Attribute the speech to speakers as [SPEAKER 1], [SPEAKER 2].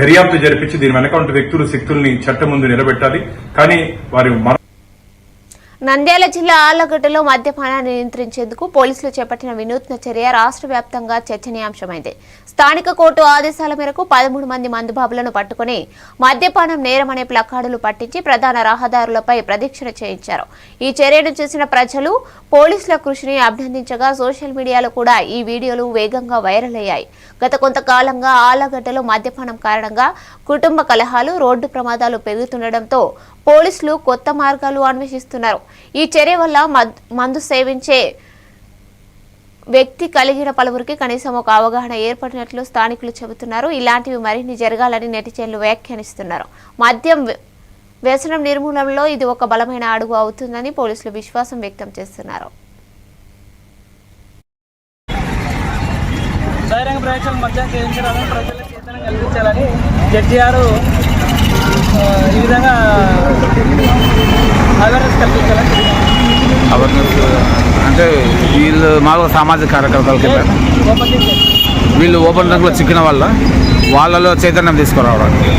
[SPEAKER 1] దర్యాప్తు జరిపించి దీని వెనక ఉన్న వ్యక్తులు శక్తుల్ని చట్టం ముందు నిలబెట్టాలి. కానీ వారి మర
[SPEAKER 2] నంద్యాల జిల్లా ఆళ్ళగడ్డలో మద్యపానాన్ని నియంత్రించేందుకు పోలీసులు చేపట్టిన వినూత్న చర్య రాష్ట్ర వ్యాప్తంగా చర్చనీయాంశమైంది. స్థానిక కోర్టు ఆదేశాల మేరకు పదమూడు మంది మందుబాబులను పట్టుకుని మద్యపానం నేరమనే ప్లకార్డులు పట్టించి ప్రధాన రహదారులపై ప్రదక్షిణ చేయించారు. ఈ చర్యను చూసిన ప్రజలు పోలీసుల కృషిని అభినందించగా సోషల్ మీడియాలో కూడా ఈ వీడియోలు వేగంగా వైరల్ అయ్యాయి. గత కొంతకాలంగా ఆళ్ళగడ్డలో మద్యపానం కారణంగా కుటుంబ కలహాలు రోడ్డు ప్రమాదాలు పెరుగుతుండటంతో పోలీసులు కొత్త మార్గాలు అన్వేషిస్తున్నారు. ఈ చర్య వల్ల మద్- మందు సేవించే వ్యక్తి కలిగిన పలువురికి కనీసం ఒక అవగాహన ఏర్పడినట్లు స్థానికులు చెబుతున్నారు. ఇలాంటివి మరిన్ని జరగాలని నెటిజన్లు వ్యాఖ్యానిస్తున్నారు. మద్యం వ్యసనం నిర్మూలనలో ఇది ఒక బలమైన అడుగు అవుతుందని పోలీసులు విశ్వాసం వ్యక్తం చేస్తున్నారు.
[SPEAKER 3] బహిరంగ ప్రవేశాలు మద్యం చేయించాలని ప్రజలకు చైతన్యం కలిగించాలని జడ్జి గారు ఈ విధంగా అవేర్నెస్ కల్పించాలని
[SPEAKER 4] అవేర్నెస్ అంటే వీళ్ళు మాకు సామాజిక కార్యకర్తల కింద వీళ్ళు ఓపెన్ రంగులో చిక్కిన వల్ల వాళ్ళలో చైతన్యం తీసుకురావడానికి.